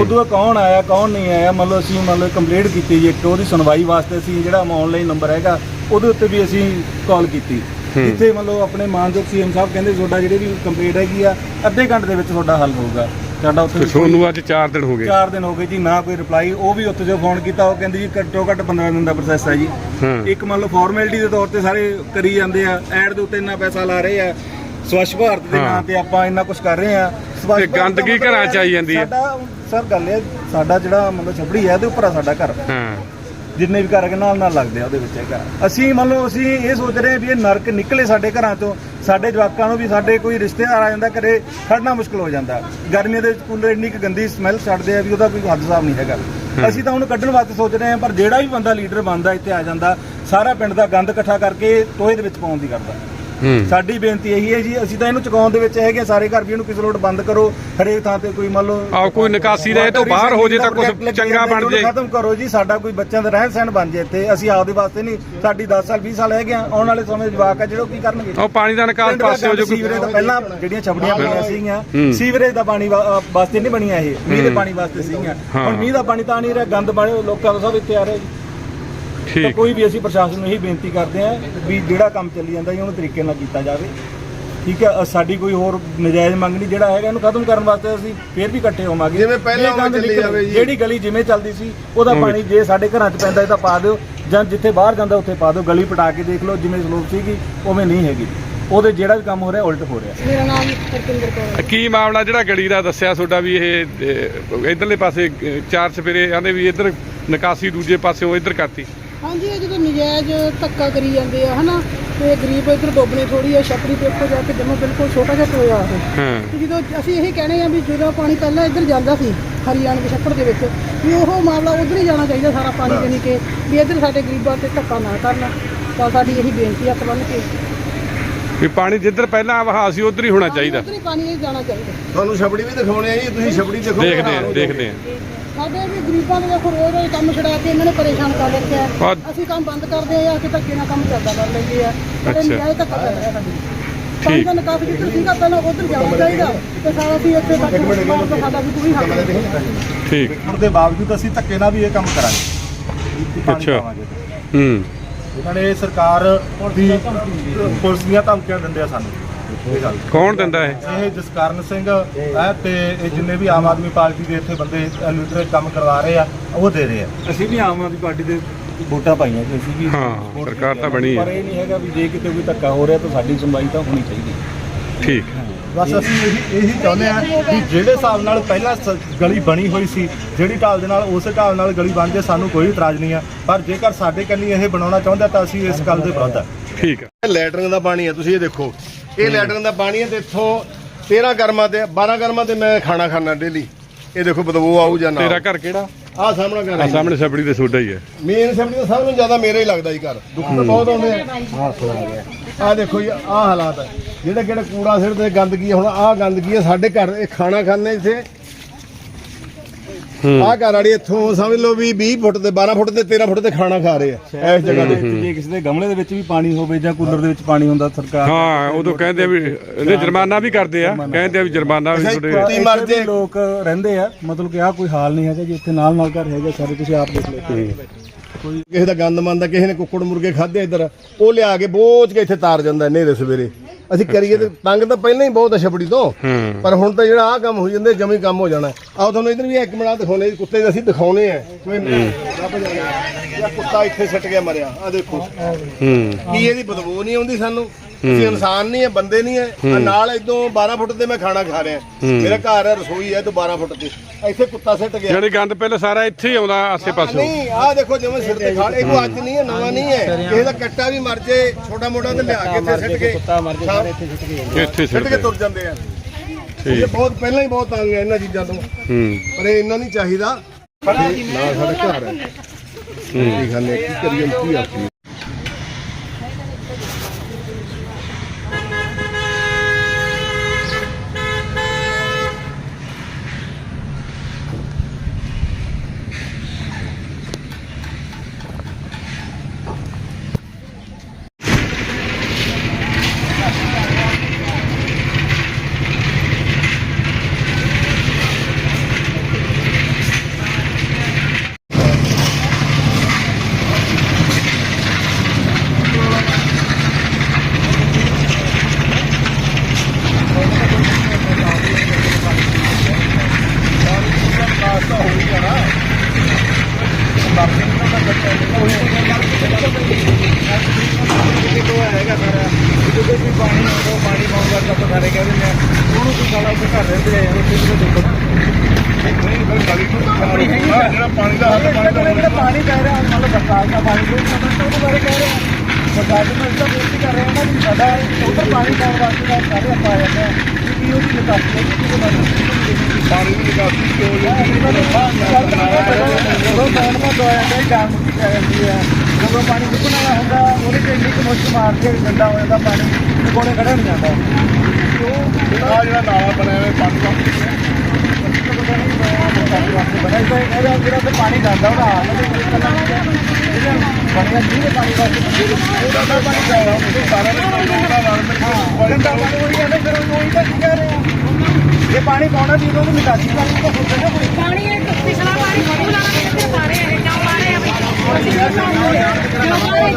ਉਦੋਂ ਕੌਣ ਆਇਆ ਕੌਣ ਨਹੀਂ ਆਇਆ ਮੰਨ ਲਓ ਅਸੀਂ ਮੰਨ ਲਓ ਕੰਪਲੇਂਟ ਕੀਤੀ ਜੀ ਇੱਕ ਉਹਦੀ ਸੁਣਵਾਈ ਵਾਸਤੇ ਅਸੀਂ ਜਿਹੜਾ ਆਨਲਾਈਨ ਨੰਬਰ ਹੈਗਾ ਉਹਦੇ ਉੱਤੇ ਵੀ ਅਸੀਂ ਕਾਲ ਕੀਤੀ। ਜਿੱਥੇ ਮੰਨ ਲਓ ਆਪਣੇ ਮਾਨਯੋਗ ਸੀਐਮ ਸਾਹਿਬ ਕਹਿੰਦੇ ਤੁਹਾਡਾ ਜਿਹੜੇ ਵੀ ਕੰਪਲੇਂਟ ਹੈਗੀ ਆ ਅੱਧੇ ਘੰਟੇ ਦੇ ਵਿੱਚ ਤੁਹਾਡਾ ਹੱਲ ਹੋਊਗਾ। ਸਾਡਾ ਉੱਥੇ ਤੁਹਾਨੂੰ ਅੱਜ 4 ਦਿਨ ਹੋ ਗਏ। ਚਾਰ ਦਿਨ ਹੋ ਗਏ ਜੀ ਨਾ ਕੋਈ ਰਿਪਲਾਈ ਉਹ ਵੀ ਉੱਥੇ ਜੋ ਫੋਨ ਕੀਤਾ ਉਹ ਕਹਿੰਦੇ ਜੀ ਘੱਟੋ ਘੱਟ 15 ਦਿਨ ਦਾ ਪ੍ਰੋਸੈਸ ਹੈ ਜੀ। ਇੱਕ ਮੰਨ ਲਓ ਫਾਰਮੈਲਿਟੀ ਦੇ ਤੌਰ ਤੇ ਸਾਰੇ ਕਰੀ ਜਾਂਦੇ ਆ ਐਡ ਦੇ ਉੱਤੇ ਇੰਨਾ ਪੈਸਾ ਲਾ ਰਹੇ ਆ ਸਵੱਛ ਭਾਰਤ ਦੇ। ਨਾਂ ਤੇ ਆਪਾਂ ਇੰਨਾ ਕੁਝ ਕਰ ਰਹੇ ਆ ਤੇ ਗੰਦਗੀ ਘਰਾਂ 'ਚ ਆਈ ਜਾਂਦੀ ਹੈ। ਸਾਡਾ ਸਰ ਗੱਲ ਹੈ ਸਾਡਾ ਜਿਹੜਾ ਮਤਲਬ ਛਪੜੀ ਹੈ ਇਹਦੇ ਉੱਪਰ ਆ ਸਾਡਾ ਘਰ। ਹਾਂ। ਜਿੰਨੇ ਵੀ ਘਰ ਹੈਗੇ ਨਾਲ ਨਾਲ ਲੱਗਦੇ ਆ ਉਹਦੇ ਵਿੱਚ ਹੈਗਾ ਅਸੀਂ ਮੰਨ ਲਓ ਅਸੀਂ ਇਹ ਸੋਚ ਰਹੇ ਹਾਂ ਵੀ ਇਹ ਨਰਕ ਨਿਕਲੇ ਸਾਡੇ ਘਰਾਂ ਤੋਂ ਸਾਡੇ ਜਵਾਕਾਂ ਨੂੰ ਵੀ ਸਾਡੇ ਕੋਈ ਰਿਸ਼ਤੇਦਾਰ ਆ ਜਾਂਦਾ ਘਰੇ ਖੜਨਾ ਮੁਸ਼ਕਲ ਹੋ ਜਾਂਦਾ। ਗਰਮੀਆਂ ਦੇ ਵਿੱਚ ਕੂਲਰ ਇੰਨੀ ਕੁ ਗੰਦੀ ਸਮੈਲ ਛੱਡਦੇ ਆ ਵੀ ਉਹਦਾ ਕੋਈ ਹੱਦ ਹਿਸਾਬ ਨਹੀਂ ਹੈਗਾ। ਅਸੀਂ ਤਾਂ ਉਹਨੂੰ ਕੱਢਣ ਵਾਸਤੇ ਸੋਚ ਰਹੇ ਹਾਂ ਪਰ ਜਿਹੜਾ ਵੀ ਬੰਦਾ ਲੀਡਰ ਬਣਦਾ ਇੱਥੇ ਆ ਜਾਂਦਾ ਸਾਰਾ ਪਿੰਡ ਦਾ ਗੰਦ ਇਕੱਠਾ ਕਰਕੇ ਟੋਏ ਦੇ ਵਿੱਚ ਪਾਉਣ ਦੀ ਕਰਦਾ। ਸਾਡੀ ਬੇਨਤੀ ਇਹੀ ਹੈ ਜੀ ਅਸੀਂ ਤਾਂ ਇਹਨੂੰ ਚੁਕਾਉਣ ਦੇ ਵਿੱਚ ਹੈਗੇ ਸਾਰੇ ਘਰ ਵੀ ਇਹਨੂੰ ਕਿਸੇ ਲੋਟ ਬੰਦ ਕਰੋ ਹਰੇਕ ਥਾਂ ਤੇ ਕੋਈ ਮੰਨ ਲਓ ਆਹ ਕੋਈ ਨਿਕਾਸੀ ਦਾ ਇਹ ਤੋਂ ਬਾਹਰ ਹੋ ਜੇ ਤਾਂ ਕੁਝ ਚੰਗਾ ਬਣ ਜੇ। ਖਤਮ ਕਰੋ ਜੀ ਸਾਡਾ ਕੋਈ ਬੱਚਿਆਂ ਦਾ ਰਹਿਣ ਸਹਿਣ ਬਣ ਜੇ ਇੱਥੇ ਅਸੀਂ ਆਪਦੇ ਵਾਸਤੇ ਨਹੀਂ ਸਾਡੀ 10 ਸਾਲ 20 ਸਾਲ ਹੈਗੇ ਆ ਆਉਣ ਵਾਲੇ ਸਮੇਂ 'ਚ ਜਵਾਕ ਆ ਜਿਹੜੇ ਕੀ ਕਰਨਗੇ? ਉਹ ਪਾਣੀ ਦਾ ਨਿਕਾਸ ਦਾ ਪਾਸੇ ਹੋ ਜੋ ਸੀਵਰੇਜ ਦਾ ਪਹਿਲਾਂ ਜਿਹੜੀਆਂ ਛਬੜੀਆਂ ਬਣੀਆਂ ਸੀਗੀਆਂ। ਸੀਵਰੇਜ ਦਾ ਪਾਣੀ ਵਾਸਤੇ ਨਹੀਂ ਬਣੀਆਂ ਇਹ ਮੀਂਹ ਦੇ ਪਾਣੀ ਵਾਸਤੇ ਸੀਗੀਆਂ। ਹੁਣ ਮੀਂਹ ਦਾ ਪਾਣੀ ਤਾਂ ਨਹੀਂ ਰਿਹਾ ਗੰਦ ਬਣੇ ਲੋਕਾਂ ਦਾ ਸਭ ਇੱਥੇ ਆ ਰਿਹਾ ਜੀ। ਤਾਂ ਕੋਈ ਵੀ ਅਸੀਂ ਪ੍ਰਸ਼ਾਸਨ ਨੂੰ ਇਹੀ ਬੇਨਤੀ ਕਰਦੇ ਹਾਂ ਵੀ ਜਿਹੜਾ ਕੰਮ ਚੱਲੀ ਜਾਂਦਾ ਜੀ ਉਹਨੂੰ ਤਰੀਕੇ ਨਾਲ ਕੀਤਾ ਜਾਵੇ ਠੀਕ ਹੈ ਅ, ਸਾਡੀ ਕੋਈ ਹੋਰ ਨਜਾਇਜ਼ ਮੰਗ ਨਹੀਂ ਜਿਹੜਾ ਹੈਗਾ ਇਹਨੂੰ ਖਤਮ ਕਰਨ ਵਾਸਤੇ ਅਸੀਂ ਫੇਰ ਵੀ ਇਕੱਠੇ ਹੋਵਾਂਗੇ ਜਿਵੇਂ ਪਹਿਲਾਂ ਜੇ ਗੰਦ ਚੱਲੀ ਨਿਕਲੇ, ਜਾਵੇ ਜੀ। ਜਿਹੜੀ ਗਲੀ ਜਿਵੇਂ ਚੱਲਦੀ ਸੀ ਉਹਦਾ। ਪਾਣੀ ਜੇ ਸਾਡੇ ਘਰਾਂ 'ਚ ਪੈਂਦਾ ਇਹ ਤਾਂ ਪਾ ਦਿਓ ਜਾਂ ਜਿੱਥੇ ਬਾਹਰ ਜਾਂਦਾ ਉੱਥੇ ਪਾ ਦਿਓ ਗਲੀ ਪਟਾ ਕੇ ਦੇਖ ਲਓ ਜਿਵੇਂ ਸਲੋਪ ਸੀਗੀ ਉਵੇਂ ਨਹੀਂ ਹੈਗੀ ਉਹਦੇ ਜਿਹੜਾ ਵੀ ਕੰਮ ਹੋ ਰਿਹਾ ਉਲਟ ਹੋ ਰਿਹਾ ਮੇਰਾ ਨਾਮ ਹਰਪਿੰਦਰ ਕੌਰ ਹੈ। ਕੀ ਮਾਮਲਾ ਜਿਹੜਾ ਗੜੀ ਦਾ ਦੱਸਿਆ ਤੁਹਾਡਾ ਵੀ ਇਹ ਅਹ, ਇਧਰਲੇ ਪਾਸੇ ਅਹ, ਚਾਰ ਸਪੇਰੇ ਆਂਦੇ ਵੀ ਇੱਧਰ ਨਿਕਾਸੀ ਦੂਜੇ ਪਾਸਿਓਂ ਇੱਧਰ ਕਰਤੀ ਹਾਂਜੀ ਇਹ ਜਦੋਂ ਨਜਾਇਜ਼ ਧੱਕਾ ਕਰੀ ਜਾਂਦੇ ਆ ਹਨਾ ਤੇ ਗਰੀਬ ਇੱਧਰ ਡੋਬਣੇ ਥੋੜੀ ਆ ਛਪੜੀ ਤੇ ਉੱਪਰ ਜਾ ਕੇ ਜਮਾ ਬਿਲਕੁਲ ਛੋਟਾ ਜਿਹਾ ਟੋਇਆ ਉਹ। ਹਾਂ। ਤੇ ਜਦੋਂ ਅਸੀਂ ਇਹੀ ਕਹਿੰਦੇ ਆ ਵੀ ਜਦੋਂ ਪਾਣੀ ਪਹਿਲਾਂ ਇੱਧਰ ਜਾਂਦਾ ਸੀ ਹਰਿਆਣ ਦੇ ਛੱਪੜ ਦੇ ਵਿੱਚ ਵੀ ਉਹ ਮਾਮਲਾ ਉਧਰ ਹੀ ਜਾਣਾ ਚਾਹੀਦਾ ਸਾਰਾ ਪਾਣੀ ਜਾਣੀ ਕਿ ਵੀ ਇੱਧਰ ਸਾਡੇ ਗਰੀਬਾਂ ਤੇ ਧੱਕਾ ਨਾ ਕਰਨ ਤਾਂ ਸਾਡੀ ਇਹੀ ਬੇਨਤੀ ਆ ਬੰਨ ਕੇ। ਵੀ ਪਾਣੀ ਜਿੱਧਰ ਪਹਿਲਾਂ ਵਹਾ ਸੀ ਉਧਰ ਹੀ ਹੋਣਾ ਚਾਹੀਦਾ। ਉਧਰ ਹੀ ਪਾਣੀ ਜਾਣਾ ਚਾਹੀਦਾ। ਤੁਹਾਨੂੰ ਛਬੜੀ ਵੀ ਦਿਖਾਉਣੇ ਆ ਜੀ ਤੁਸੀਂ ਛਬੜੀ ਦੇਖੋ ਦੇਖਦੇ ਆ ਦੇਖਦੇ ਆ। ਸਾਡੇ ਵੀ ਗਰੀਬਾਂ ਦੇ ਦੇਖੋ ਰੋਜ਼ ਰੋਜ਼ ਕੰਮ ਛਡਾ ਕੇ ਇਹਨਾਂ ਨੇ ਪਰੇਸ਼ਾਨ ਕਰ ਰੱਖਿਆ ਹੈ। ਅਸੀਂ ਕੰਮ ਬੰਦ ਕਰਦੇ ਆ ਕਿ ਧੱਕੇ ਨਾਲ ਕੰਮ ਚੱਲਦਾ ਕਰ ਲੈਂਦੇ ਆ ਸਾਡੇ ਅੱਛਾ। ਨਜਾਇਜ਼ ਧੱਕਾ ਚੱਲ ਰਿਹਾ ਸਾਡੇ ਠੀਕ। ਠੀਕ ਦਾ ਨਿਕਾਸ ਜਿੱਧਰ ਸੀਗਾ ਪਹਿਲਾਂ ਉਧਰ ਜਾਣਾ ਚਾਹੀਦਾ ਤੇ ਸਾਰਾ ਅਸੀਂ ਇੱਥੇ ਤੱਕ ਪਹੁੰਚਣਾ, ਸਾਡਾ ਵੀ ਕੋਈ ਹੱਲ ਨਹੀਂ ਠੀਕ ਹੁਣ ਦੇ ਬਾਵਜੂਦ ਅਸੀਂ ਧੱਕੇ ਨਾਲ ਵੀ ਇਹ ਕੰਮ ਕਰਾਂਗੇ ਵੀ ਪਾਣੀ ਅੱਛਾ। ਪਾਵਾਂਗੇ। ਹੂੰ ਇਹਨਾਂ ਨੇ ਸਰਕਾਰ ਦੀ ਪੁਲਿਸ ਦੀਆਂ ਧਮਕੀਆਂ ਦਿੰਦੇ ਆ ਸਾਨੂੰ ਇਹ ਗੱਲ ਕੌਣ ਦਿੰਦਾ ਇਹ? ਇਹ ਜਸਕਰਨ ਸਿੰਘ ਹੈ ਤੇ ਇਹ ਜਿੰਨੇ ਵੀ ਆਮ ਆਦਮੀ ਪਾਰਟੀ ਦੇ ਇੱਥੇ ਬੰਦੇ ਲੀਡਰ ਕੰਮ ਕਰਵਾ ਰਹੇ ਆ ਉਹ ਦੇ ਰਹੇ ਆ। ਅਸੀਂ ਵੀ ਆਮ ਆਦਮੀ ਪਾਰਟੀ ਦੇ ਵੋਟਾਂ ਪਾਈਆਂ ਸੀ ਅਸੀਂ ਵੀ ਹਾਂ, ਸਰਕਾਰ ਤਾਂ ਬਣੀ ਹੈ। ਪਰ ਇਹ ਨਹੀਂ ਹੈਗਾ ਵੀ ਜੇ ਕਿਤੇ ਕੋਈ ਧੱਕਾ ਹੋ ਰਿਹਾ ਤਾਂ ਸਾਡੀ ਸੁਣਵਾਈ ਤਾਂ ਹੋਣੀ ਚਾਹੀਦੀ ਠੀਕ। ਬਸ ਅਸੀਂ ਇਹੀ ਇਹੀ ਚਾਹੁੰਦੇ ਆ ਵੀ ਜਿਹੜੇ ਹਿਸਾਬ ਨਾਲ ਪਹਿਲਾਂ ਸ- ਗਲੀ ਬਣੀ ਹੋਈ ਸੀ ਜਿਹੜੀ ਢਾਲ ਦੇ ਨਾਲ ਉਸ ਢਾਲ ਨਾਲ ਗਲੀ ਬਣ ਜੇ ਸਾਨੂੰ ਕੋਈ ਇਤਰਾਜ਼ ਨਹੀਂ ਆ। ਪਰ ਜੇਕਰ ਸਾਡੇ ਕੰਨੀ ਇਹ ਬਣਾਉਣਾ ਚਾਹੁੰਦਾ ਤਾਂ ਅਸੀਂ ਇਸ ਗੱਲ ਦੇ ਵਿਰੁੱਧ ਆ। ਠੀਕ ਇਹ ਲੈਟਰਿੰਗ ਦਾ ਪਾਣੀ ਹੈ ਤੁਸੀਂ ਇਹ ਦੇਖੋ। ਇਹ ਲੈਟਰਿੰਗ ਦਾ ਪਾਣੀ ਹੈ ਤੇ ਇੱਥੋਂ 13 ਗਰਮਾਂ ਤੇ 12 ਗਰਮਾਂ ਤੇ ਮੈਂ ਖਾਣਾ ਖਾਣਾ ਡੇਲੀ। ਇਹ ਦੇਖੋ ਬਦਬੂ ਆਊ ਜਾਂ ਨਾ ਤੇਰਾ ਘਰ ਕਿਹੜਾ? ਆਹ ਸਾਹਮਣਾ ਘਰ ਆ ਹੈ ਸਾਹਮਣੇ ਛਪੜੀ ਦੇ ਸੋਡਾ ਹੀ ਹੈ। ਮੇਨ ਸਬਜ਼ੀ ਤਾਂ ਸਭ ਨੂੰ ਜ਼ਿਆਦਾ ਮੇਰਾ ਹੀ ਲੱਗਦਾ ਜੀ ਘਰ। ਦੁੱਖ ਤਾਂ ਬਹੁਤ ਆਉਂਦੇ ਆ। ਆਹ ਦੇਖੋ ਜੀ ਆਹ ਹਾਲਾਤ ਹੈ। ਜਿਹੜੇ ਕਿਹੜੇ ਕੂੜਾ ਸਿੱਟਦੇ ਗੰਦਗੀ ਹੈ, ਹੁਣ ਆਹ ਗੰਦਗੀ ਹੈ ਸਾਡੇ ਘਰ। ਇਹ ਖਾਣਾ ਖਾਂਦੇ ਇੱਥੇ। ਆਹ ਘਰ ਵਾਲੀ ਇੱਥੋਂ ਸਮਝ ਲਓ ਵੀ 20 ਫੁੱਟ ਤੇ 12 ਫੁੱਟ ਤੇ 13 ਫੁੱਟ ਤੇ ਖਾਣਾ ਖਾ ਰਹੇ ਆ ਇਸ ਜਗ੍ਹਾ ਤੇ। ਜੇ ਕਿਸੇ ਦੇ ਗਮਲੇ ਦੇ ਵਿੱਚ ਵੀ ਪਾਣੀ ਹੋਵੇ ਜਾਂ ਕੂਲਰ ਦੇ ਵਿੱਚ ਪਾਣੀ ਹੁੰਦਾ ਸਰਕਾਰ ਹਾਂ ਉਦੋਂ ਕਹਿੰਦੇ ਵੀ ਇਹਦੇ ਜੁਰਮਾਨਾ ਵੀ ਕਰਦੇ ਆ ਕਹਿੰਦੇ ਆ ਵੀ ਜੁਰਮਾਨਾ ਵੀ ਤੁਹਾਡੇ ਕੁੱਤੀ ਮਰ ਜੇ ਲੋਕ ਰਹਿੰਦੇ ਆ ਮਤਲਬ ਕਿ ਆ ਕੋਈ ਹਾਲ ਨਹੀਂ ਹੈਗਾ ਜੀ ਇੱਥੇ ਨਾਲ ਨਾਲ ਘਰ ਹੈਗੇ ਸਾਰੇ ਤੁਸੀਂ ਆਪ ਦੇਖ ਲਓ। ਕਿਸੇ ਦਾ ਗੰਦ ਮੰਦਾ ਕਿਸੇ ਨੇ ਕੁੱਕੜ ਮੁਰਗੇ ਖਾਦੇ ਇੱਧਰ ਉਹ ਲਿਆ ਕੇ ਬੋਝ ਕੇ ਇੱਥੇ ਤਾਰ ਜਾਂਦਾ ਨੇਰੇ ਸਵੇਰੇ। ਅਸੀਂ ਕਰੀਏ ਤੇ ਤੰਗ ਤਾਂ ਪਹਿਲਾਂ ਹੀ ਬਹੁਤ ਆ ਛਪੜੀ ਤੋਂ ਪਰ ਹੁਣ ਤਾਂ ਜਿਹੜਾ ਆਹ ਕੰਮ ਹੋ ਜਾਂਦੇ ਜਮੀ ਕੰਮ ਹੋ ਜਾਣਾ। ਆਓ ਤੁਹਾਨੂੰ ਇਧਰ ਵੀ ਇੱਕ ਮਿੰਟ ਦਿਖਾਉਣੇ ਕੁੱਤੇ ਦੇ ਅਸੀਂ ਦਿਖਾਉਣੇ ਆ। ਕੁੱਤਾ ਇੱਥੇ ਸੱਟ ਗਿਆ ਮਰਿਆ ਆ ਦੇਖੋ। ਕੀ ਇਹਦੀ ਬਦਬੂ ਨਹੀਂ ਆਉਂਦੀ ਸਾਨੂੰ? ਅਸੀਂ ਇਨਸਾਨ ਨਹੀਂ ਹੈ ਬੰਦੇ ਨਹੀਂ ਹੈ। ਆਹ ਨਾਲ ਇਦੋਂ 12 ਫੁੱਟ ਤੇ ਮੈਂ ਖਾਣਾ ਖਾ ਰਿਹਾ। ਮੇਰਾ ਘਰ ਹੈ ਰਸੋਈ ਹੈ ਤੇ 12 ਫੁੱਟ ਤੇ। ਇੱਥੇ ਕੁੱਤਾ ਸੱਟ ਗਿਆ। ਜਿਹੜੇ ਗੰਦ ਪਹਿਲਾਂ ਸਾਰਾ ਇੱਥੇ ਹੀ ਆਉਂਦਾ ਆਸੇ ਪਾਸੇ ਨਹੀਂ ਆਹ ਦੇਖੋ ਜਿਵੇਂ ਸਿਰ ਤੇ ਖਾ ਇਹ ਕੋਈ ਅੱਜ ਨਹੀਂ ਹੈ ਨਵਾਂ ਨਹੀਂ ਹੈ। ਕਿਸੇ ਦਾ ਕੱਟਾ ਵੀ ਮਰ ਜੇ ਛੋਟਾ ਮੋਟਾ ਤੇ ਲਿਆ ਕੇ ਇੱਥੇ ਸਿੱਟ ਕੇ। ਕੁੱਤਾ ਮਰ ਕੇ ਸਾਰੇ ਇੱਥੇ ਸਿੱਟ ਗਏ ਇੱਥੇ ਸਿੱਟ ਸਿੱਟ ਕੇ ਤੁਰ ਜਾਂਦੇ ਆ। ਇਹ ਬਹੁਤ ਪਹਿਲਾਂ ਹੀ ਬਹੁਤ ਤੰਗ ਹੈ ਇਹਨਾਂ ਚੀਜ਼ਾਂ ਤੋਂ। ਹੂੰ। ਪਰ ਇਹ ਇੰਨਾ ਨਹੀਂ ਚਾਹੀਦਾ। ਨਾਲ ਸਾਡਾ ਘਰ ਹੈ। ਕੀ ਖਾਣੇ ਕੀ ਕਰੀਏ ਕੀ ਆਖੀਏ। ਜਿਹੜਾ ਪਾਣੀ ਦਾ ਹੱਲ ਪਾਣੀ ਦਾ ਪਾਣੀ ਕਹਿ ਰਿਹਾ ਮਤਲਬ ਬਰਸਾਤ ਦਾ ਪਾਣੀ ਕੋਈ ਸਮਝ ਉਹਦੇ ਬਾਰੇ ਕਹਿ ਰਹੇ। ਹਾਂ ਬਰਸਾਤ ਨੂੰ ਇਸ ਤਰ੍ਹਾਂ ਬੇਨਤੀ ਕਰ ਰਹੇ ਹਾਂ ਨਾ ਵੀ ਸਾਡਾ ਉਧਰ ਪਾਣੀ ਪਾਉਣ ਵਾਸਤੇ ਦਾ ਸਾਰੇ ਆਪਾਂ ਆ ਜਾਂਦੇ ਹਾਂ। ਕਿ ਉਹਦੀ ਨਿਕਾਸੀ ਹੈ ਕਿ ਉਹਦੇ ਪਾਣੀ ਦੀ ਨਿਕਾਸੀ ਕਿਉਂ ਜਦੋਂ ਪੈਣ ਮਾ ਦੋ ਜਾਂਦਾ ਜਾਨ ਮੁੱਕੀ ਪੈ ਜਾਂਦੀ ਹੈ। ਜਦੋਂ ਪਾਣੀ ਰੁਕਣ ਵਾਲਾ ਹੁੰਦਾ ਉਹਦੇ ਤੇ ਇੰਨੀ ਕੁ ਮੁਸ਼ਕ ਮਾਰ ਕੇ ਗੰਦਾ ਹੋ ਜਾਂਦਾ ਪਾਣੀ ਤੇ ਕੋਲੇ ਖੜਾ ਨਹੀਂ ਜਾਂਦਾ। ਆ ਜਿਹੜਾ ਨਾਲਾ ਬਣਿਆ ਹੋਇਆ ਪਾਣੀ ਦਾ। ਬੜਾ ਇਹਦਾ ਜਿਹੜਾ ਤੇ ਪਾਣੀ ਜਾਂਦਾ ਉਹਦਾ ਹਾਲ ਬਣਿਆ ਜੀ ਦੇ ਪਾਣੀ ਵਾਸਤੇ ਉਹਦਾ ਪਾਣੀ ਚਾਹੀਦਾ ਉਹ ਸਾਰਾ ਗੰਦਾ ਪਾਣੀ ਉਹੀ ਆਂਦੇ ਫਿਰ ਉਹੀ ਤਾਂ ਕਹਿ ਰਹੇ ਆ ਇਹ ਪਾਣੀ ਪਾਉਣਾ ਸੀ ਉਹਨੂੰ ਨਿਕਾਸੀ ਪਾਣੀ ਤਾਂ ਹੁੰਦਾ ਨਾ ਕੋਈ ਪਾਣੀ ਇੱਕ ਪਿਛਲਾ ਪਾਣੀ ਖੋਲ ਲਾਣਾ ਕਿੱਥੇ ਪਾ ਰਹੇ ਆ ਕਿਉਂ ਪਾ ਰਹੇ ਆ ਵੀ। ਅਸੀਂ ਕਿਉਂ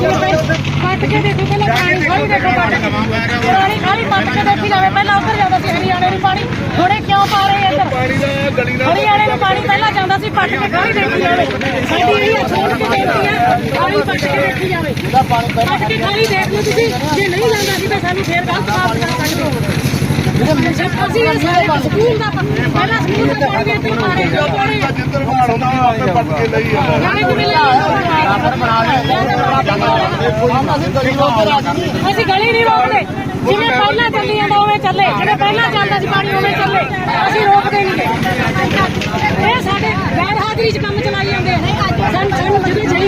ਜੋ ਕੱਟ ਕੇ ਦੇਖੋ, ਪਹਿਲਾਂ ਪਾਣੀ ਖਾਲੀ ਦੇਖੋ ਕੱਟ ਪਾਣੀ ਖਾਲੀ ਕੱਟ ਕੇ ਦੇਖੀ ਜਾਵੇ, ਪਹਿਲਾਂ ਉੱਧਰ ਜਾਂਦਾ ਸੀ ਹਰਿਆਣੇ ਨੂੰ ਪਾਣੀ। ਥੋੜੇ ਕਿਉਂ ਪਾ ਰਹੇ ਇੱਧਰ? ਪਾਣੀ ਦਾ ਗਲੀ ਦਾ ਹਰਿਆਣੇ ਨੂੰ ਪਾਣੀ ਪਹਿਲਾਂ ਜਾਂਦਾ ਸੀ, ਪੱਟ ਕੇ ਖਾਲੀ ਦੇਖੀ ਜਾਵੇ। ਸਾਡੀ ਇਹ ਛੋੜ ਕੇ ਬੇਨਤੀ ਹੈ ਖਾਲੀ ਪੱਟ ਕੇ ਦੇਖੀ ਜਾਵੇ। ਪੱਟ ਕੇ ਖਾਲੀ ਦੇਖ ਲਓ ਤੁਸੀਂ, ਜੇ ਨਹੀਂ ਜਾਂਦਾ ਸੀ ਤਾਂ ਸਾਨੂੰ ਫੇਰ ਗਲਤ ਬਾਤ ਕਰ ਸਕਦੇ ਹੋ। ਅਸੀਂ ਇਹ ਸਾਰੇ ਸਕੂਲ ਦਾ ਪਹਿਲਾਂ ਸਕੂਲ ਦਾ ਪਾਣੀ ਦੇ ਮਾਰੇ ਜੋ ਪਾਣੀ ਜਿੱਧਰ ਬਾੜ ਹੁੰਦਾ ਆਪੇ ਪੱਟ ਕੇ ਲਈ ਜਾਂਦਾ ਨਾਲੇ ਕਿਵੇਂ ਅਸੀਂ ਗਲੀ ਨਹੀਂ ਰੋਕਦੇ। ਜਿਵੇਂ ਪਹਿਲਾਂ ਚੱਲੀ ਜਾਂਦਾ ਉਵੇਂ ਚੱਲੇ। ਜਿਵੇਂ ਪਹਿਲਾਂ ਚੱਲਦਾ ਸੀ ਪਾਣੀ ਉਵੇਂ ਚੱਲੇ। ਅਸੀਂ ਰੋਕਦੇ ਨਹੀਂ ਇਹ ਸਾਡੇ ਗੈਰ ਹਾਜ਼ਰੀ 'ਚ ਕੰਮ ਚਲਾਈ ਜਾਂਦੇ ਸਾਨੂੰ ਸਾਨੂੰ ਜਿਹੜੇ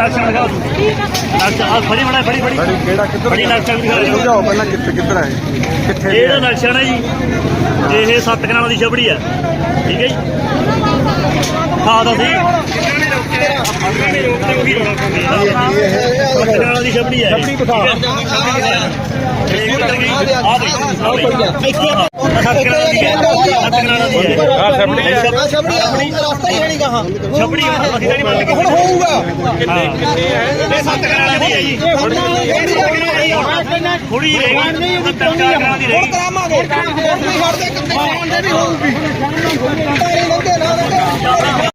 ਜਈ ਸਾਹਿਬ ਜਿਹੜਾ ਜਈ ਕਿਹੜਾ ਕਿੱਧਰ ਜਾਓ ਪਹਿਲਾਂ ਕਿੱਥੇ ਕਿੱਧਰ ਹੈ? ਕਿੱਥੇ ਇਹਦਾ ਨਕਸ਼ਾ ਨਾ ਜੀ। ਇਹ ਸੱਤ ਕਨਾਲਾਂ ਦੀ ਛਬੜੀ ਆ ਠੀਕ ਹੈ ਜੀ? ਹਾਂ ਤਾਂ ਸਹੀ ਸੱਤ ਕਨਾਲਾਂ ਦੀ ਛਬੜੀ ਆ ਛਬੜੀ ਗਈ ਆ ਦੇਖੋ। ਛਪੜੀ ਅਸੀਂ ਤਾਂ ਨਹੀਂ ਮੰਨ ਕੇ ਹੁਣ ਹੋਊਗਾ ਕਿੰਨੇ ਕਿੰਨੇ ਹੈ ਇਹ ਸੱਤ ਕਨਾਲਾਂ ਦੀ ਹੈ ਜੀ ਥੋੜੀ ਜਿਹੀ ਰਹਿ ਗਈ ਸੱਤ ਕਨਾਲਾਂ ਦੀ ਰਹਿ ਗਈ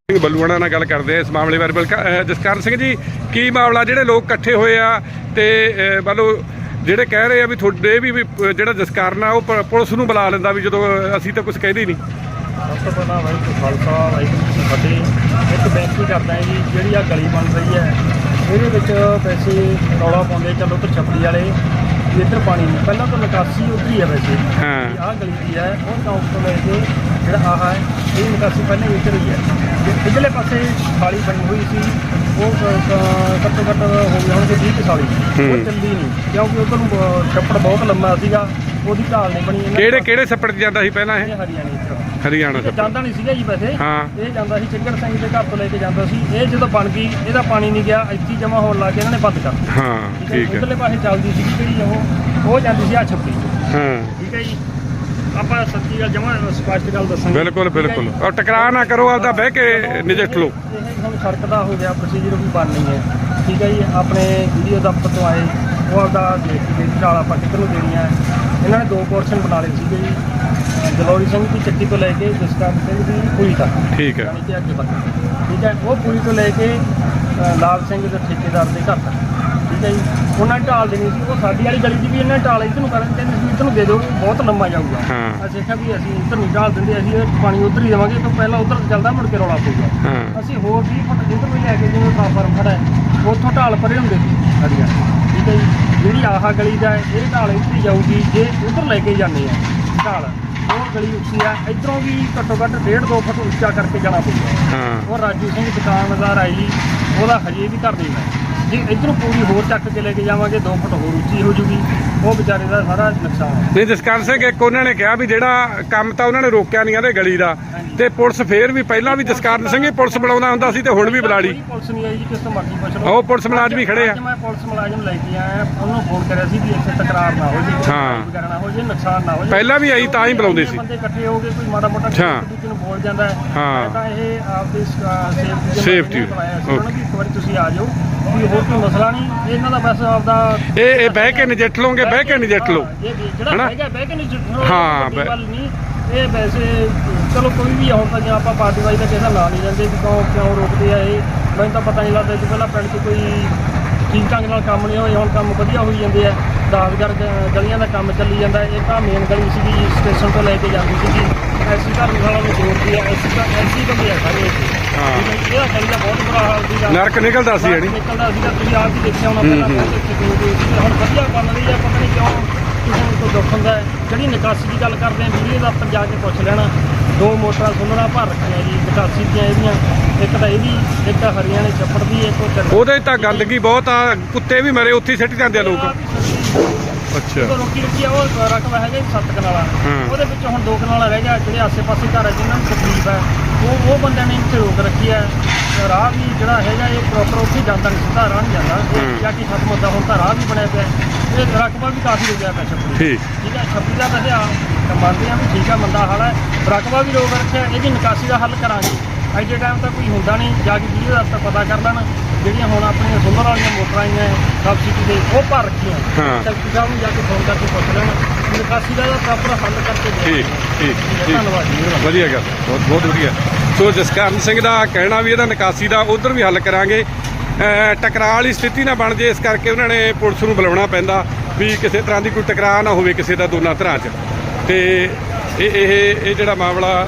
ਸਿੰਘ ਬੱਲੂਆਣਾ ਨਾਲ ਗੱਲ ਕਰਦੇ ਆ ਇਸ ਮਾਮਲੇ ਬਾਰੇ। ਬਲਕਾ ਜਸਕਰਨ ਸਿੰਘ ਜੀ ਕੀ ਮਾਮਲਾ? ਜਿਹੜੇ ਲੋਕ ਇਕੱਠੇ ਹੋਏ ਆ ਤੇ ਅਹ, ਮੰਨ ਲਓ ਜਿਹੜੇ ਕਹਿ ਰਹੇ ਆ ਵੀ ਤੁਹਾਡੇ ਵੀ ਜਿਹੜਾ ਜਸਕਾਰਨ ਆ, ਉਹ ਪ- ਪੁਲਿਸ ਨੂੰ ਬੁਲਾ ਲੈਂਦਾ ਵੀ ਜਦੋਂ ਅਸੀਂ ਤਾਂ ਕੁਝ ਕਹਿੰਦੇ ਨਹੀਂ। ਸਭ ਤੋਂ ਪਹਿਲਾਂ ਵਾਹਿਗੁਰੂ ਖਾਲਸਾ, ਵਾਹਿਗੁਰੂ ਜੀ ਕੀ ਫਤਿਹ। ਇੱਕ ਬੇਨਤੀ ਕਰਦਾ ਹਾਂ ਜੀ, ਜਿਹੜੀ ਆ ਗਲੀ ਬਣ ਰਹੀ ਹੈ, ਇਹਦੇ ਵਿੱਚ ਪੈਸੇ ਰੌਲਾ ਪਾਉਂਦੇ ਚਲੋ ਉੱਧਰ ਛਪੜੀ ਵਾਲੇ। ਵੀ ਇੱਧਰ ਪਾਣੀ ਨਹੀਂ ਪਹਿਲਾਂ ਤਾਂ ਨਿਕਾਸੀ ਉੱਧਰ ਹੀ ਹੈ ਵੈਸੇ। ਹਾਂ। ਆਹ ਗਲੀ ਦੀ ਹੈ ਉਹ ਚੌਂਕ ਤੋਂ ਲੈ ਕੇ ਜਿਹੜਾ ਆਹ ਹੈ ਇਹ ਨਿਕਾਸੀ ਪਹਿਲਾਂ ਹੀ ਇੱਧਰ ਹੀ ਹੈ। ਤੇ ਇੱਧਰਲੇ ਪਾਸੇ ਖਾਲੀ ਬਣੀ ਹੋਈ ਸੀ ਉਹ ਘੱਟੋ ਘੱਟ ਹੋ ਗਏ ਹੋਣਗੇ 20 ਕੁ ਸਾਲੀ ਉਹ ਚੱਲਦੀ ਨਹੀਂ ਕਿਉਂਕਿ ਉਧਰ ਨੂੰ ਛੱਪੜ ਬਹੁਤ ਲੰਮਾ ਸੀਗਾ ਉਹਦੀ ਢਾਲ ਨਹੀਂ ਬਣੀ। ਕਿਹੜੇ ਕਿਹੜੇ ਸੱਪੜ 'ਚ ਜਾਂਦਾ ਸੀ ਪਹਿਲਾਂ ਇਹ? ਹਰਿਆਣੇ ਹਰਿਆਣਾ ਇਹ ਜਾਂਦਾ ਨਹੀਂ ਸੀਗਾ ਜੀ ਵੈਸੇ ਹਾਂ। ਇਹ ਜਾਂਦਾ ਸੀ ਚਿੰਗੜ ਸਿੰਘ ਦੇ ਘਰ ਤੋਂ ਲੈ ਕੇ ਜਾਂਦਾ ਸੀ। ਇਹ ਜਦੋਂ ਬਣ ਗਈ ਇਹਦਾ ਪਾਣੀ ਨਹੀਂ ਗਿਆ ਇੱਥੇ ਜਮਾ ਹੋਣ ਲੱਗ ਗਿਆ ਇਹਨਾਂ ਨੇ ਬੰਦ ਕਰ ਦਿੱਤਾ ਹਾਂ ਠੀਕ ਹੈ। ਉਧਰਲੇ ਪਾਸੇ ਚੱਲਦੀ ਸੀ ਜਿਹੜੀ ਉਹ ਉਹ ਜਾਂਦੀ ਸੀ ਆ ਛੱਪੜੀ ਹਾਂ। ਠੀਕ ਹੈ ਜੀ ਆਪਾਂ ਸੱਚੀ ਗੱਲ ਜਮਾ ਸਪਸ਼ਟ ਗੱਲ ਦੱਸਾਂਗੇ। ਬਿਲਕੁਲ ਠੀਕ ਹੈ ਬਿਲਕੁਲ। ਜੀ। ਔਰ ਟਕਰਾਅ ਨਾ ਕਰੋ ਆਪਦਾ ਬਹਿ ਕੇ ਨਜਿੱਠ ਲਓ ਇਹ ਹੁਣ ਸੜਕ ਦਾ ਹੋ ਗਿਆ ਪ੍ਰੋਸੀਜਰ ਵੀ ਬਣਨੀ ਹੈ। ਠੀਕ ਹੈ ਜੀ ਆਪਣੇ ਵੀਡੀਓ ਦਫ਼ਤਰ ਤੋਂ ਆਏ ਉਹ ਆਪਦਾ ਦੇਖ ਕੇ ਢਾਲ ਆਪਾਂ ਕਿੱਧਰ ਨੂੰ ਦੇਣੀ ਹੈ ਇਹਨਾਂ ਨੇ ਦੋ ਪੋਰਸ਼ਨ ਬਣਾ ਲਏ ਸੀਗੇ ਜੀ। ਜਲੌਰੀ ਸਿੰਘ ਦੀ ਚੱਕੀ ਤੋਂ ਲੈ ਕੇ ਜਸਕਰਨ ਸਿੰਘ ਦੀ ਪੁਲੀ ਤੱਕ। ਠੀਕ ਹੈ। ਯਾਨੀ ਕਿ ਅੱਗੇ ਤੱਕ। ਠੀਕ ਹੈ ਉਹ ਪੁਲੀ ਤੋਂ ਲੈ ਕੇ ਅ, ਲਾਲ ਸਿੰਘ ਦੇ ਠੇਕੇਦਾਰ ਦੇ ਘਰ ਤੱਕ। ਠੀਕ ਹੈ ਜੀ। ਉਹਨਾਂ ਨੇ ਢਾਲ ਦੇਣੀ ਸੀ। ਉਹ ਸਾਡੀ ਵਾਲੀ ਗਲੀ ਦੀ ਵੀ ਇਹਨਾਂ ਨੇ ਢਾਲ ਇੱਧਰ ਨੂੰ ਕਰਨ ਕਹਿੰਦੇ ਸੀ ਇੱਧਰ ਨੂੰ ਦੇ ਦਿਓ ਬਹੁਤ ਲੰਮਾ ਜਾਊਗਾ। ਹਾਂ। ਅਸੀਂ ਕਿਹਾ ਵੀ ਅਸੀਂ ਇੱਧਰ ਨਹੀਂ ਢਾਲ ਦਿੰਦੇ ਅਸੀਂ ਇਹ ਪਾਣੀ ਉੱਧਰ ਹੀ ਦੇਵਾਂਗੇ ਤਾਂ ਪਹਿਲਾਂ ਉੱਧਰ ਚੱਲਦਾ ਮੁੜ ਕੇ ਰੌਲਾ ਪਊਗਾ। ਹਾਂ। ਅਸੀਂ ਹੋਰ 20 ਫੁੱਟ ਜਿੱਧਰ ਵੀ ਲੈ ਕੇ ਜਿਵੇਂ ਟ੍ਰਾਂਸਫਾਰਮ ਖੜਾ ਹੈ ਉੱਥੋਂ ਢਾਲ ਪਰੇ ਹੁੰਦੇ ਸੀ ਸਾਡੀਆਂ ਠੀਕ ਹੈ ਜੀ। ਜਿਹੜੀ ਆਹ ਗਲੀ ਦਾ ਹੈ ਇਹ ਢਾਲ ਇੱਥੇ ਹੀ ਜਾਊਗੀ ਜੇ ਉੱਧਰ ਲੈ ਕੇ ਜਾਂਦੇ ਆ ਢਾਲ। ਉਹ ਗਲੀ ਉੱਚੀ ਆ। ਇੱਧਰੋਂ ਵੀ ਘੱਟੋ ਘੱਟ 1.5 2 ਫੁੱਟ ਉੱਚਾ ਕਰਕੇ ਜਾਣਾ ਪਊਗਾ। ਹਾਂ। ਉਹ ਰਾਜੂ ਸਿੰਘ ਦੁਕਾਨਦਾਰ ਆਈ ਉਹਦਾ ਹਜੇ ਵੀ ਘਰ ਨਹੀਂ ਹੈ। ਜੇ ਇੱਧਰੋਂ ਪੂਰੀ ਹੋਰ ਚੱਕ ਕੇ ਲੈ ਕੇ ਜਾਵਾਂਗੇ 2 ਫੁੱਟ ਹੋਰ ਉੱਚੀ ਹੋ ਜੂਗੀ। ਉਹ ਵਿਚਾਰੇ ਦਾ ਸਾਰਾ ਨੁਕਸਾਨ ਹੈ। ਨਹੀਂ ਜਸਕਰਨ ਸਿੰਘ ਇੱਕ ਉਹਨਾਂ ਨੇ ਕਿਹਾ ਵੀ ਜਿਹੜਾ ਕੰਮ ਤਾਂ ਉਹਨਾਂ ਨੇ ਰੋਕਿਆ ਨਹੀਂ ਇਹਦੇ ਗਲੀ ਦਾ। ਤੇ ਪੁਲਿਸ ਫੇਰ ਵੀ ਪਹਿਲਾਂ ਵੀ ਜਸਕਰਨ ਸਿੰਘ ਹੀ ਪੁਲਿਸ ਬੁਲਾਉਂਦਾ ਹੁੰਦਾ ਸੀ ਤੇ ਹੁਣ ਵੀ ਬੁਲਾ ਲਈ ਕੋਈ ਪੁਲਿਸ ਨਹੀਂ ਆਈ ਜੀ ਕਿਸ ਤੋਂ ਮਰਜ਼ੀ ਪੁੱਛ ਲਓ। ਉਹ ਪੁਲਿਸ ਮੁਲਾਜ਼ਮ ਹੀ ਖੜੇ ਆ। ਅੱਜ ਮੈਂ ਪੁਲਿਸ ਮੁਲਾਜ਼ਮ ਲੈ ਕੇ ਆਇਆ ਉਹਨੂੰ ਫੋਨ ਕਰਿਆ ਸੀ ਵੀ ਇੱਥੇ ਤਕਰਾਰ ਨਾ ਹੋ ਜੇ ਹਾਂ। ਵਗੈਰਾ ਨਾ ਹੋ ਜੇ ਨੁਕਸਾਨ ਨਾ ਹੋ ਜੇ। ਪਹਿਲਾਂ ਵੀ ਆਈ ਤਾਂ ਹੀ ਬੁਲਾਉਂਦੇ ਸੀ। ਬੰਦੇ ਇਕੱਠੇ ਹੋ ਕੇ ਕੋਈ ਮਾੜਾ ਮੋਟਾ ਅੱਛਾ। ਇੱਕ ਦੂਜੇ ਨੂੰ ਬੋਲ ਜਾਂਦਾ ਹੈ। ਹਾਂ। ਮੈਂ ਤਾਂ ਇਹ ਆਪਦੀ ਸੇਫਟੀ Safety, ਉਹਨਾਂ ਵੀ ਇੱਕ ਵਾਰੀ ਤੁਸੀਂ ਆ ਜਾਓ ਵੀ ਹੋਰ ਕੋਈ ਮਸਲਾ ਨਹੀਂ। ਇਹਨਾਂ ਦਾ ਬਸ ਆਪਦਾ ਇਹ ਇਹ ਬਹਿ ਕੇ ਨਜਿੱਠ ਲਓਗੇ ਬਹਿ ਕੇ ਨਜਿੱਠ ਲਓ ਇਹ ਵੀ ਜਿਹੜਾ? ਹੈਗਾ ਬਹਿ ਕੇ ਨਹੀਂ ਹਾਂ, ਬਹਿ- ਗੱਲ ਨਹੀਂ। ਇਹ ਵੈਸੇ ਚਲੋ ਕੋਈ ਵੀ ਹੁਣ ਤਾਂ ਜੇ ਆਪਾਂ ਪਾਰਟੀ ਵਾਈ ਦਾ ਕਿਸੇ ਨਾਂ ਨਹੀਂ ਲੈਂਦੇ ਵੀ ਕਿਉਂ ਕਿਉਂ ਰੋਕਦੇ ਆ ਇਹ। ਮੈਨੂੰ ਤਾਂ ਪਤਾ ਨਹੀਂ ਲੱਗਦਾ ਕਿ ਪਹਿਲਾਂ ਪਿੰਡ 'ਚ ਕੋਈ ਠੀਕ ਢੰਗ ਨਾਲ ਕੰਮ ਨਹੀਂ ਹੋਏ ਹੁਣ ਕੰਮ ਵਧੀਆ ਹੋਈ ਜਾਂਦੇ ਆ। ਦਾਸਗਰ ਗਲੀਆਂ ਦਾ ਕੰਮ ਚੱਲੀ ਜਾਂਦਾ ਹੈ। ਇਹ ਤਾਂ ਮੇਨ ਗਲੀ ਸੀਗੀ ਸਟੇਸ਼ਨ ਤੋਂ ਲੈ ਕੇ ਜਾਂਦੀ ਸੀਗੀ। ਐਸੀ ਘਰ ਵਾਲਾ ਨੂੰ ਜੋੜਦੀ ਆ ਐਸੀ ਤਾਂ ਐਸੀ ਬੰਦੇ ਆ ਸਾਰੇ ਇੱਥੇ। ਹਾਂ। ਹੈ, ਇਹਦਾ ਗਲੀ ਦਾ ਬਹੁਤ ਬੁਰਾ ਹਾਲ ਸੀਗਾ। ਨਰਕ ਨਿਕਲਦਾ ਸੀ ਜਿਹੜੀ ਨਿਕਲਦਾ ਸੀਗਾ ਤੁਸੀਂ ਆਪ ਵੀ ਦੇਖਿਆ ਹੋਣਾ ਪਹਿਲਾਂ ਹੂੰ, ਹੂੰ। ਪਹਿਲੇ। ਹੁਣ। ਵਧੀਆ ਬਣ ਰਹੀ ਹੈ ਪਤਾ ਨਹੀਂ ਕਿਉਂ ਕਿਸੇ ਨੂੰ ਕੋਈ ਦੁੱਖ ਹੁੰਦਾ ਹੈ। ਜਿਹੜੀ ਨਿਕਾਸੀ ਦੀ ਗੱਲ ਕਰਦੇ ਆ ਵੀਡੀਓ ਦਾ ਆਪਾਂ ਜਾ ਕੇ ਪੁੱਛ ਲੈਣਾ। ਦੋ ਮੋਟਰਾਂ ਸੁਣਨਾ ਭਰ ਰੱਖੀਆਂ ਜੀ ਨਿਕਾਸੀ ਦੀਆਂ ਇਹਦੀਆਂ। ਇੱਕ ਤਾਂ ਇਹਦੀ ਇੱਕ ਹਰਿਆਣੇ ਛੱਪੜ ਦੀ ਇੱਕ ਉਹ ਉਹਦੇ ਤਾਂ ਗੰਦਗੀ ਬਹੁਤ ਆ ਕੁੱਤੇ ਵੀ ਮਰੇ ਉੱਥੇ ਹੀ ਸਿੱਟ ਜਾਂਦੇ ਆ ਲੋਕ। ਅੱਛਾ। ਜਦੋਂ ਰੋਕੀ ਰੁਕੀ ਆ ਉਹ ਰਕਬਾ ਹੈਗਾ ਜੀ ਸੱਤ ਕਨਾਲਾ। ਹਾਂ। ਉਹਦੇ ਵਿੱਚ ਹੁਣ ਦੋ ਕਨਾਲਾ ਰਹਿ ਗਿਆ ਜਿਹੜੇ ਆਸੇ-ਪਾਸੇ ਘਰ ਆ ਜਿਨ੍ਹਾਂ ਨੂੰ ਤਕਲੀਫ ਹੈ। ਉਹ ਉਹ ਬੰਦਿਆਂ ਨੇ ਇੱਥੇ ਰੋਕ ਰੱਖੀ ਹੈ। ਤੇ ਰਾਹ ਵੀ ਜਿਹੜਾ ਹੈਗਾ ਇਹ ਪ੍ਰੋਪਰ ਉੱਥੇ ਜਾਂਦਾ ਨਹੀਂ ਸਿੱਧਾ ਰਾਹ ਨਹੀਂ ਜਾਂਦਾ। ਹੂੰ। ਇਹ ਜਾ ਕੇ ਖਤਮ ਹੁੰਦਾ ਹੁਣ ਤਾਂ ਰਾਹ ਵੀ ਬਣਿਆ ਪਿਆ। ਹੈ। ਇਹ ਰਕਬਾ ਵੀ ਕਾਫੀ ਹੋ ਗਿਆ ਪਿਆ ਛੱਪੜੀ ਠੀਕ। ਠੀਕ ਹੈ ਛੱਪੜੀ ਦਾ ਵੈਸੇ ਆ। ਤਾਂ ਮੰਨਦੇ ਆ ਵੀ ਠੀਕ ਆ ਮੰਦਾ ਹਾਲ ਹੈ। ਰਕਬਾ ਵੀ ਰੋਕ ਰੱਖਿਆ ਇਹਦੀ ਨਿਕਾਸੀ ਦਾ ਹੱਲ ਕਰਾਂਗੇ। ਅੱਜ ਦੇ ਟਾਈਮ ਤਾਂ ਕੋਈ ਹੁੰਦਾ ਨਹੀਂ ਜਾ ਕੇ ਵੀਡੀਓ ਦਾ ਪਤਾ ਕਰ ਲੈਣ ਜਿਹੜੀਆਂ ਹੁਣ ਆਪਣੀਆਂ ਸੋਲਰ ਵਾਲੀਆਂ ਮੋਟਰਾਂ ਆਈਆਂ ਸਬਸਿਡੀ ਦੇ ਉਹ ਭਰ ਰੱਖੀਆਂ। ਹਾਂ। ਡਾਕਟਰ ਸਾਹਿਬ ਨੂੰ ਜਾ ਕੇ ਫੋਨ ਕਰਕੇ ਪੁੱਛ ਲੈਣ ਨਿਕਾਸੀ ਦਾ ਪ੍ਰੋਪਰ ਹੱਲ ਕਰਕੇ ਦੇ ਠੀਕ ਠੀਕ ਠੀਕ ਧੰਨਵਾਦ ਜੀ। ਵਧੀਆ ਗੱਲ ਬਹੁਤ ਬਹੁਤ ਵਧੀਆ। ਸੋ ਜਸਕਰਨ ਸਿੰਘ ਦਾ ਕਹਿਣਾ ਵੀ ਇਹਦਾ ਨਿਕਾਸੀ ਦਾ ਉਧਰ ਵੀ ਹੱਲ ਕਰਾਂਗੇ। ਅਹ ਟਕਰਾਅ ਵਾਲੀ ਸਥਿਤੀ ਨਾ ਬਣ ਜੇ ਇਸ ਕਰਕੇ ਉਹਨਾਂ ਨੇ ਪੁਲਿਸ ਨੂੰ ਬੁਲਾਉਣਾ ਪੈਂਦਾ ਵੀ ਕਿਸੇ ਤਰ੍ਹਾਂ ਦੀ ਕੋਈ ਟਕਰਾਅ ਨਾ ਹੋਵੇ ਕਿਸੇ ਦਾ ਦੋਨਾਂ ਧਿਰਾਂ 'ਚ। ਤੇ ਇਹ ਇਹ ਇਹ ਜਿਹੜਾ ਮਾਮਲਾ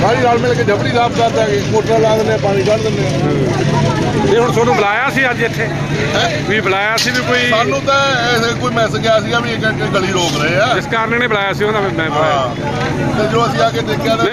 ਸਾਰੀ ਰਲ ਮਿਲ ਕੇ ਜਬਰੀ ਸਾਫ਼ ਕਰ ਦਾਂਗੇ ਮੋਟਰ ਲਾ ਦਿੰਦੇ ਪਾਣੀ ਕੱਢ ਦਿੰਦੇ ਇਹ ਹੁਣ ਤੁਹਾਨੂੰ ਬੁਲਾਇਆ ਸੀ ਅੱਜ ਇੱਥੇ? ਵੀ ਬੁਲਾਇਆ ਸੀ ਵੀ ਕੋਈ ਸਾਨੂੰ ਤਾਂ ਐਸੇ ਕੋਈ ਮੈਸੇਜ ਆਇਆ ਸੀਗਾ ਵੀ ਇੱਕ ਇੱਕ ਗਲੀ ਰੋਕ ਰਹੇ ਆ। ਜਿਸ ਕਾਰਨ ਨੇ ਬੁਲਾਇਆ ਸੀ ਉਹਨਾਂ ਮੈਂ ਹਾਂ। ਤੇ ਜੋ ਅਸੀਂ ਆ ਕੇ ਦੇਖਿਆ